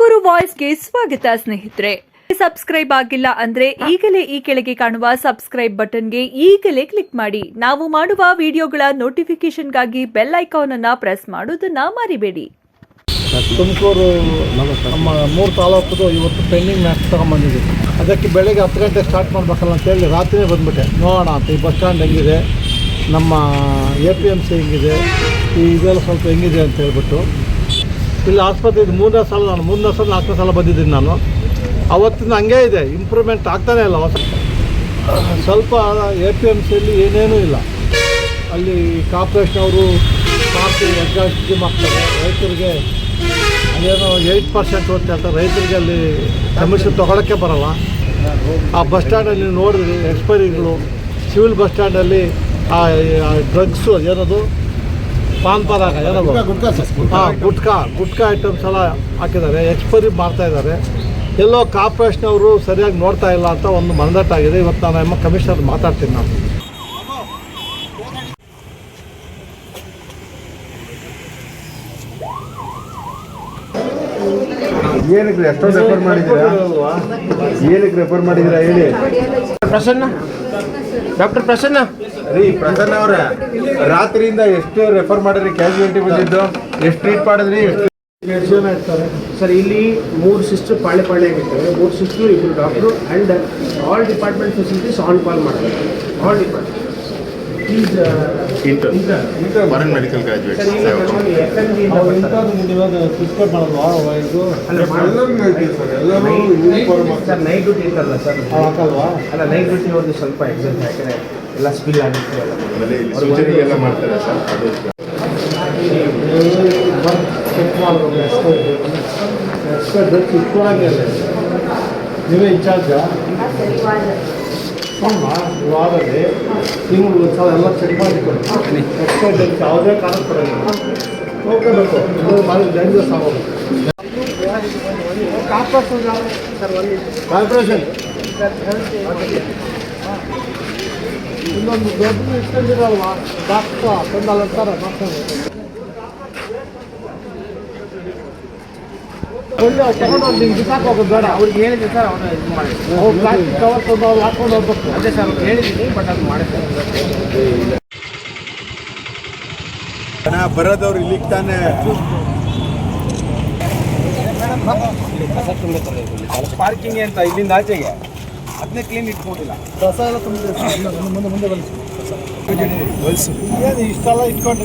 ತುಮಕೂರು ವಾಯ್ಸ್ಗೆ ಸ್ವಾಗತ ಸ್ನೇಹಿತರೆ. ಸಬ್ಸ್ಕ್ರೈಬ್ ಆಗಿಲ್ಲ ಅಂದ್ರೆ ಈಗಲೇ ಈ ಕೆಳಗೆ ಕಾಣುವ ಸಬ್ಸ್ಕ್ರೈಬ್ ಬಟನ್ಗೆ ಈಗಲೇ ಕ್ಲಿಕ್ ಮಾಡಿ. ನಾವು ಮಾಡುವ ವಿಡಿಯೋಗಳ ನೋಟಿಫಿಕೇಶನ್ಗಾಗಿ ಬೆಲ್ ಐಕಾನ್ ಅನ್ನ ಪ್ರೆಸ್ ಮಾಡೋದನ್ನ ಮರಿಬೇಡಿ. ತುಮಕೂರು ನಮ್ಮ ಮೂರು ತಾಲೂಕುದು ಇವತ್ತು ಪೆಂಡಿಂಗ್ ಮ್ಯಾಚ್ ತೊಗೊಂಬಂದಿದ್ದೀವಿ ಅದಕ್ಕೆ ಬೆಳಗ್ಗೆ ಹತ್ತು ಗಂಟೆ ಸ್ಟಾರ್ಟ್ ಮಾಡಬೇಕಲ್ಲ ಅಂತೇಳಿ ರಾತ್ರಿ ಬಂದ್ಬಿಟ್ಟೆ. ನೋಡೋಣ ಅಂತ ಈ ಬಸ್ ಸ್ಟ್ಯಾಂಡ್ ಹೆಂಗಿದೆ, ನಮ್ಮ ಎ ಪಿ ಎಂ ಸಿ ಹೆಂಗಿದೆ, ಈ ಇದೆಲ್ಲ ಸ್ವಲ್ಪ ಹೆಂಗಿದೆ ಅಂತ ಹೇಳ್ಬಿಟ್ಟು ಇಲ್ಲಿ ಆಸ್ಪತ್ರೆ ಇದು ಮೂರನೇ ಸಲ ನಾನು, ಮೂರನೇ ಸಲ, ನಾಲ್ಕನೇ ಸಲ ಬಂದಿದ್ದೀನಿ ನಾನು. ಅವತ್ತಿಂದ ಹಂಗೆ ಇದೆ ಇಂಪ್ರೂವ್ಮೆಂಟ್ ಆಗ್ತಾನೆ ಇಲ್ಲ ಹೊಸ. ಸ್ವಲ್ಪ ಎ ಪಿ ಎಂ ಸಿಯಲ್ಲಿ ಏನೇನೂ ಇಲ್ಲ. ಅಲ್ಲಿ ಕಾರ್ಪೊರೇಷನ್ ಅವರು ಕಾಫಿ ಎಕ್ಸಾಸ್ಟ್ ಮಾಡ್ತಾರೆ. ರೈತರಿಗೆ ಅದೇನೋ ಏಯ್ಟ್ ಪರ್ಸೆಂಟ್ ಅಂತ ಹೇಳ್ತಾರೆ ರೈತರಿಗೆ ಅಲ್ಲಿ ಕಮಿಷನ್ ತೊಗೊಳಕ್ಕೆ ಬರಲ್ಲ. ಆ ಬಸ್ ಸ್ಟ್ಯಾಂಡಲ್ಲಿ ನೋಡಿದ್ರಿ ಎಕ್ಸ್ಪೈರಿಗಳು ಸಿವಿಲ್ ಬಸ್ ಸ್ಟ್ಯಾಂಡಲ್ಲಿ ಆ ಡ್ರಗ್ಸು ಏನದು? ಪಾನ್ ಪರಾಗ ಹಾಂ ಗುಟ್ಕಾ ಗುಟ್ಕಾ ಐಟಮ್ಸ್ ಎಲ್ಲ ಹಾಕಿದ್ದಾರೆ. ಎಕ್ಸ್ಪೈರಿ ಮಾಡ್ತಾ ಇದ್ದಾರೆ. ಎಲ್ಲೋ ಕಾರ್ಪೊರೇಷನ್ ಅವರು ಸರಿಯಾಗಿ ನೋಡ್ತಾ ಇಲ್ಲ ಅಂತ ಒಂದು ಮನದಟ್ಟಾಗಿದೆ. ಇವತ್ತು ನಾನು ಕಮಿಷನರ್ ಮಾತಾಡ್ತೀನಿ ನಾನು. ಏನಕ್ಕೆ ಎಷ್ಟೊಂದು ರೆಫರ್ ಮಾಡಿದ್ದೀರಾ? ಏನಕ್ಕೆ ರೆಫರ್ ಮಾಡಿದ್ದೀರಾ ಹೇಳಿ? ಪ್ರಸನ್ನ ಡಾಕ್ಟರ್ ಪ್ರಸನ್ನ. ರೀ ಪ್ರಸನ್ನ ಅವರ ರಾತ್ರಿಯಿಂದ ಎಷ್ಟು ರೆಫರ್ ಮಾಡಿದ್ರಿ? ಕ್ಯಾಶುಯಾಲಿಟಿ ಬಂದಿದ್ದು? ಎಷ್ಟು ಟ್ರೀಟ್ ಮಾಡಿದ್ರಿ? ಎಷ್ಟು ಎಷ್ಟು ಜನ ಇರ್ತಾರೆ ಸರ್ ಇಲ್ಲಿ ಮೂರು ಸಿಸ್ಟರ್ ಪಾಳೆ ಪಾಳೆ ಆಗಿರ್ತವೆ. ಮೂರು ಸಿಸ್ಟರ್ ಇಬ್ಬರು doctor and all department facilities on call ಮಾಡ್ತಾರೆ. All department please foreign medical graduate sir night duty ಇರ್ತಲ್ಲ ಸರ್ ಅಲ್ಲ ನೈಟ್ ಡ್ಯೂಟಿ ಅವ್ರದ್ದು ಸ್ವಲ್ಪ ಎಕ್ಸೈಸ್ ಯಾಕಂದರೆ ಎಲ್ಲ ಸ್ಪಿಲ್ ಎಲ್ಲ ಮಾಡ್ತಾರೆ ಸರ್ ಅದು ಚೆಕ್ ಮಾಡಬೇಕು ಡ್ರಗ್ಸ್ ಇಟ್ಕೊಳಂಗೆ ಇಲ್ಲ ನೀವೇ ಇನ್ಚಾರ್ಜಾ ವಾರದಲ್ಲಿ ತಿಂಗಳು ಒಂದು ಸಲ ಎಲ್ಲ ಚೆಕ್ ಮಾಡಿಕೊಳ್ಳಿ. ಎಕ್ಸ್ಪೈರ್ ಡೇಟ್ ಯಾವುದೇ ಕಾರಣ ಕೊಡೋದಿಲ್ಲ ನೋಡ್ಕೋಬೇಕು ಇದು ಭಾಳ ಡೇಂಜರಸ್ ಆಗೋದು. ಕಾರ್ಪೊರೇಷನ್ ಇನ್ನೊಂದು ದೊಡ್ಡ ಇಟ್ಕೊಂಡಿರಲ್ವಾ ಡಾಕ್ಟ್ರ ತಂದಲ್ಲ ಅಂತಾರೆ ಡಾಕ್ಟರ್. ಒಳ್ಳೆ ತಗೊಂಡು ಒಂದು ಬಿಸಾಕ್ ಹೋಗೋದು ಬೇಡ. ಅವ್ರಿಗೆ ಹೇಳಿದೆ ಸರ್ ಅವನು ಇದು ಮಾಡಿ. ಅವ್ರು ಪ್ಲಾಸ್ಟಿಕ್ ಕವರ್ ತಂದು ಅವ್ರು ಹಾಕೊಂಡು ಹೋಗ್ಬೇಕು. ಅದೇ ಸರ್ ಅವ್ರು ಹೇಳಿದ್ದೀನಿ ಬಟ್ ಅದು ಮಾಡಿದ್ದಾರೆ ಜನ ಬರೋದವ್ರು ಇಲ್ಲಿಗೆ ತಾನೇ. ಪಾರ್ಕಿಂಗ್ ಅಂತ ಇಲ್ಲಿಂದ ಆಚೆಗೆ. ಅದನ್ನೇ ಕ್ಲೀನ್ ಇಟ್ಕೊಂಡಿಲ್ಲ. ಕಸ ಎಲ್ಲ ತುಂಬಿದೆ ಸರ್. ಮುಂದೆ ಮುಂದೆ ಏನು ಇಷ್ಟೆಲ್ಲ ಇಟ್ಕೊಂಡು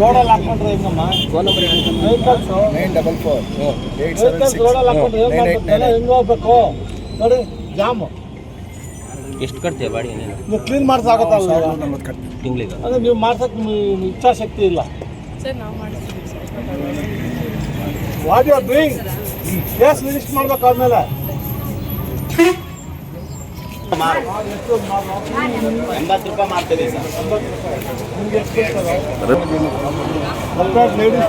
ರೋಡಲ್ಲಿ ಹಾಕೊಂಡ್ರೆ ಹೆಂಗಮ್ಮ? Vehicles nine double four. ರೋಡಲ್ಲಿ ಹಾಕೊಂಡ್ರೆ ಏನು ಹೆಂಗೆ ಹೋಗ್ಬೇಕು? ನೋಡಿ ಜಾಮು. ಎಷ್ಟು ಕಟ್ತೀಯ ಬಾಡಿ ನೀನು? ನೀವು ಕ್ಲೀನ್ ಮಾಡ್ಸಾಗತ್ತಲ್ಲ ತಿಂಗಳಿಗೆ. ಅಂದರೆ ನೀವು ಮಾಡ್ಸಕ್ಕೆ ಇಚ್ಛಾ ಇಚ್ಛಾಶಕ್ತಿ ಇಲ್ಲ. What you are doing case register ಮಾಡ್ಬೇಕು ಆದ್ಮೇಲೆ ಎಂಬತ್ತು ರೂಪಾಯಿ ಮಾಡ್ತೀವಿ ಸರ್ ಲೇಡೀಸ್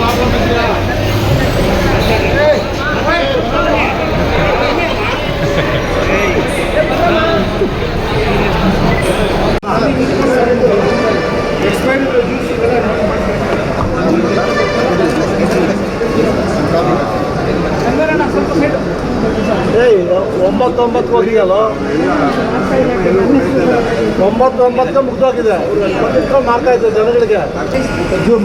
哎，快，快，快！你呢？哎，你干嘛？ಒಂಬತ್ತು ಒಂಬತ್ತು ಒಂಬತ್ತು ಮುಗ್ದೋಗಿದೆ ಮಾಡ್ತಾ ಇದ್ದೆ ಜನಗಳಿಗೆ.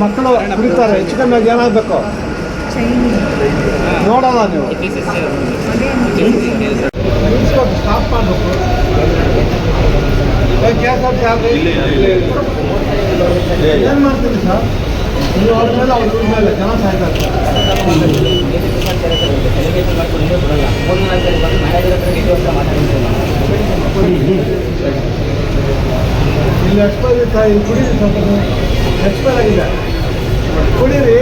ಮಕ್ಕಳು ಕುಡಿತಾರೆ. ಹೆಚ್ಚು ಕಮ್ಮಿ ಏನಾಗಬೇಕು? ನೋಡಲ್ಲ ನೀವು. ಸ್ಟಾಪ್ ಮಾಡಬೇಕು ಏನು ಮಾಡ್ತೀರಿ ಸರ್? ನೀವು ಅವ್ರ ಮೇಲೆ ಅವ್ರ ಇವ್ರ ಮೇಲೆ ಜನ ಸಾಯ್ತಾ ಇರ್ತಾರೆ ಇಲ್ಲಿ ಎಕ್ಸ್ಪೈರ್ ಇಲ್ಲಿ ಕುಡೀರಿ ಸ್ವಲ್ಪ ಎಕ್ಸ್ಪೈರ್ ಆಗಿದೆ. ಕುಡೀರಿ.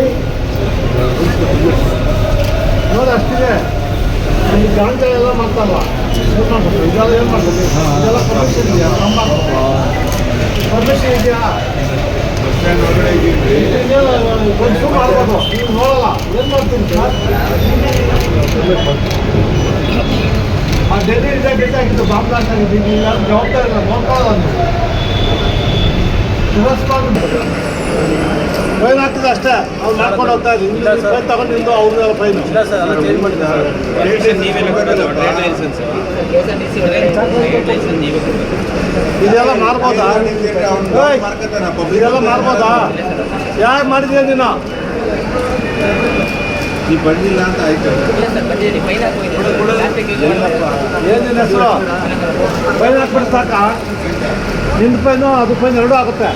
ನೋಡಿ ಅಷ್ಟಿದೆ. ಈ ಗಾಂಜಾ ಎಲ್ಲ ಮಾಡ್ತಾರಲ್ಲ ಏನು ಮಾಡಬೇಕು ಇದೆಲ್ಲ ಏನು ಮಾಡ್ಬೇಕು? ಇದೆಲ್ಲ ಪರ್ಮಿಷನ್ ಇದೆಯಾ? ಪರ್ಮಿಷನ್ ಇದೆಯಾ? ಒಂದು ನೀವು ನೋಡಲ್ಲ. ಏನು ಮಾಡ್ತೀನಿ ಆ ಡೆಲ್ಲಿ ಇದೆ ಆಗಿದ್ದು ಬಾಂಬ್ ಆಗಿದೆ ಯಾರು ಜವಾಬ್ದಾರಿ ಇಲ್ಲ. ನೋಡ್ಕೊಳ್ಳಲ್ಲ ಫೈನ್ ಆಗ್ತದೆ ಅಷ್ಟೇ? ಅವ್ರು ಮಾಡ್ಕೊಂಡು ಹೋಗ್ತಾ ಇದ್ದೀವಿ ಫೈನ್ ಫೈನ್ ಟ್ರೇಡ್ ಲೈಸೆನ್ಸ್ ನೀವೇ ಕೊಡಬೇಕು ಇದೆಲ್ಲ ಮಾಡ್ಬೋದಾ? ಇದೆಲ್ಲ ಮಾಡ್ಬೋದಾ? ಯಾರು ಮಾಡಿದ್ಯಾ ನೀನು? ನೀವು ಬಂದಿಲ್ಲ ಅಂತ ಆಯ್ತು. ಏನಿಲ್ಲ ಹೆಸರು? ಫೈನ್ ಹಾಕ್ಬಿಟ್ಟು ಸಾಕಾ? ನಿನ್ನ ಪೈನು ಅದು ಪೈನು ಎರಡೂ ಆಗುತ್ತೆ.